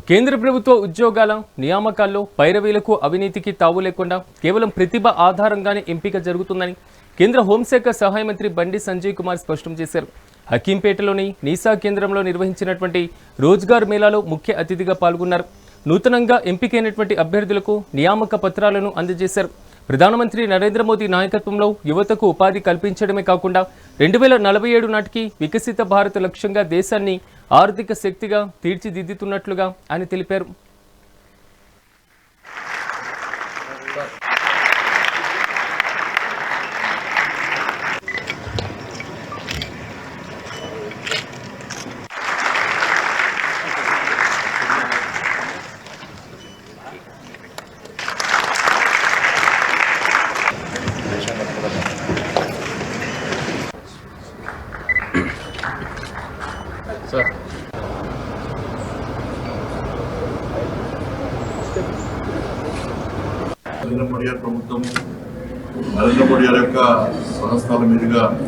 కేంద్ర ప్రభుత్వ ఉద్యోగాల నియామకాల్లో పైరవీలకు అవినీతికి తావు లేకుండా కేవలం ప్రతిభ ఆధారంగానే ఎంపిక జరుగుతుందని కేంద్ర హోంశాఖ సహాయ మంత్రి బండి సంజయ్ కుమార్ స్పష్టం చేశారు. హకీంపేటలోని నీసా కేంద్రంలో నిర్వహించినటువంటి రోజ్గార్ మేళాలో ముఖ్య అతిథిగా పాల్గొన్నారు. నూతనంగా ఎంపికైనటువంటి అభ్యర్థులకు నియామక పత్రాలను అందజేశారు. ప్రధానమంత్రి నరేంద్ర మోదీ నాయకత్వంలో యువతకు ఉపాధి కల్పించడమే కాకుండా రెండు వేల నలభై ఏడు నాటికి వికసిత భారత్ లక్ష్యంగా దేశాన్ని ఆర్థిక శక్తిగా తీర్చిదిద్దుతున్నట్లుగా ఆయన తెలిపారు. నరేంద్ర మోడీ గారి ప్రభుత్వం నరేంద్ర మోడీ గారి యొక్క సంస్థల మీదుగా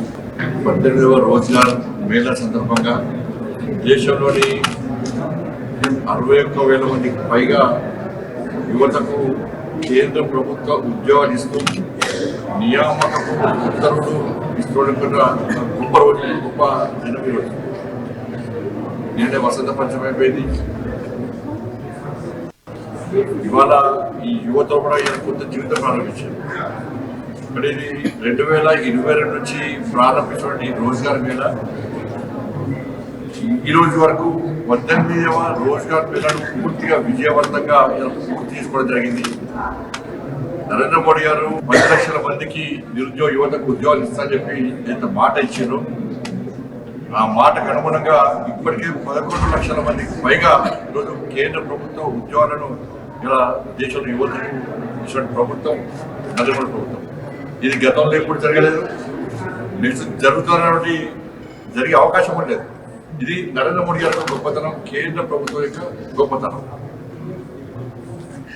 పద్దెనిమిదవ రోజ్గార్ మేళా సందర్భంగా దేశంలోని అరవై ఒక్క వేల మందికి పైగా యువతకు కేంద్ర ప్రభుత్వ ఉద్యోగాలు ఇస్తూ నియామకపు ఉత్తర్వులు ఇస్తున్న గొప్ప రోజు గొప్ప దినం ఈరోజు నిన్నే వసంత పంచమి అయిపోయింది. ఇవాళ ఈ యువత కూడా ఈయన కొత్త జీవితం ప్రారంభించారు. ఇక్కడ ఇది రెండు వేల ఇరవై రెండు నుంచి ప్రారంభించినటువంటి రోజ్గార్ మేళ. ఈ రోజు వరకు పద్దెనిమిదవ రోజ్గార్ మేళను పూర్తిగా విజయవంతంగా పూర్తి తీసుకోవడం జరిగింది. నరేంద్ర మోడీ గారు పది లక్షల మందికి నిరుద్యోగ యువతకు ఉద్యోగాలు ఇస్తా చెప్పి ఎంత మాట ఇచ్చారు. ఆ మాటకు అనుగుణంగా ఇప్పటికే పదకొండు లక్షల మందికి పైగా ఈరోజు కేంద్ర ప్రభుత్వ ఉద్యోగాలను ఇలా దేశంలో యువతకు ఇటువంటి ప్రభుత్వం నరేంద్ర ప్రభుత్వం. ఇది గతంలో ఎప్పుడు జరగలేదు. నెక్స్ట్ జరుగుతున్నటువంటి జరిగే అవకాశం కూడా లేదు. ఇది నరేంద్ర మోడీ గారి యొక్క గొప్పతనం కేంద్ర ప్రభుత్వం యొక్క గొప్పతనం.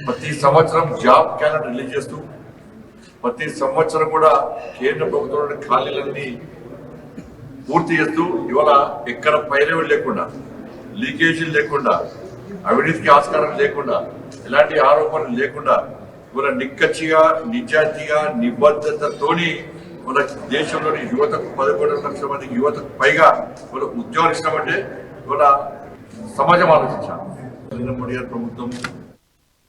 ప్రతి సంవత్సరం జాబ్ క్యాలెండర్ రిలీజ్ చేస్తూ ప్రతి సంవత్సరం కూడా కేంద్ర ప్రభుత్వం ఖాళీలన్నీ పూర్తి చేస్తూ ఇవాళ ఎక్కడ పైరవి లేకుండా లీకేజీలు లేకుండా అవినీతికి ఆస్కారం లేకుండా ఎలాంటి ఆరోపణలు లేకుండా ఇవాళ నిక్కచ్చిగా నిజాయితీగా నిబద్ధతతోని మన దేశంలోని యువతకు పదకొండు లక్షల మంది యువతకు పైగా ఇవాళ ఉద్యోగాలు ఇస్తామంటే ఇవాళ సమాజం ఆలోచించాలి. నరేంద్ర మోడీ గారి ప్రభుత్వం